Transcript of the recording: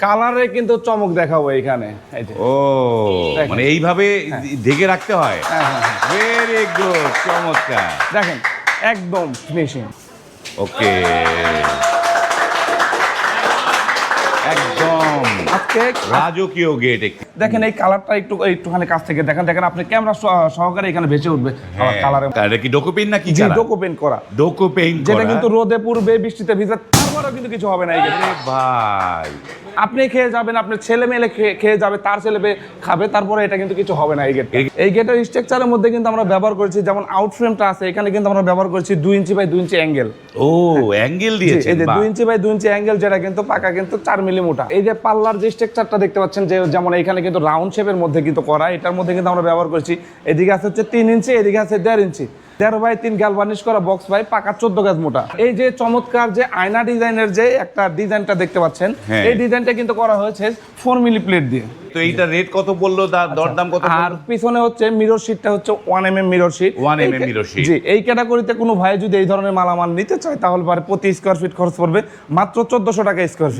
কালারে কিন্তু চমক দেখাবো এখানে। ও। মানে এইভাবে ঢেকে রাখতে হয়? হ্যাঁ, হ্যাঁ, হ্যাঁ। ভেরি গুড চমৎকার। দেখেন একদম ফিনিশিং ওকে। একদম। আজকে রাজকীয় গেট দেখেন এই কালারটা একটু একটুখানি কাছ থেকে দেখেন। দেখেন আপনি ক্যামেরা সহকারে এখানে ভেসে উঠবে কালারে এটা কি ডোকো পেন না কি জি ছাড়া ডোকো পেন্ট করা। ডোকো পেন যেটা কিন্তু রোদে পূর্বে বৃষ্টিতে ভিজে তারপরেও কিন্তু কিছু হবে না এই ভাই। আপনি খেয়ে যাবেন আপনার ছেলে মেয়ে খেয়ে যাবে তার ছেলে মেয়ে খাবে তারপরে এটা কিন্তু কিছু হবে না এই গেট এই গেটের স্ট্রাকচারের মধ্যে কিন্তু আমরা ব্যবহার করেছি যেমন আউট ফ্রেমটা আছে এখানে কিন্তু আমরা ব্যবহার করেছি দুই ইঞ্চি বাই দুই ইঞ্চি অ্যাঙ্গেল ও অ্যাঙ্গেল দিয়েছে এই যে দুই ইঞ্চি বাই দুই ইঞ্চি অ্যাঙ্গেল যেটা কিন্তু পাকা কিন্তু চার মিলি মোটা। এই যে পাল্লার যে স্ট্রাকচারটা দেখতে পাচ্ছেন যে যেমন এখানে কিন্তু রাউন্ড শেপের মধ্যে কিন্তু করা এটার মধ্যে কিন্তু আমরা ব্যবহার করছি। এদিকে আছে হচ্ছে তিন ইঞ্চি এদিকে আছে দেড় ইঞ্চি। তেরো বাই তিন গ্যালভানিশ করা বক্স বাই পাকা চোদ্দ গাছ মোটা। এই যে চমৎকার যে আয়না ডিজাইনের যে একটা ডিজাইনটা দেখতে পাচ্ছেন হ্যাঁ। এই ডিজাইনটা কিন্তু করা হয়েছে ফোর মিলি প্লেট দিয়ে। তো এইটা রেট কত বলল? তার দরদাম কত আর পিছনে হচ্ছে মিরর শিটটা হচ্ছে one M M mirror sheet 1 mm mirror sheet। জি এই ক্যাটাগরিতে কোনো ভাই যদি এই ধরনের মালামাল নিতে চায় তাহলে পারে প্রতি স্কোয়ার ফিট খরচ পড়বে মাত্র চোদ্দশো টাকা স্কোয়ার ফিট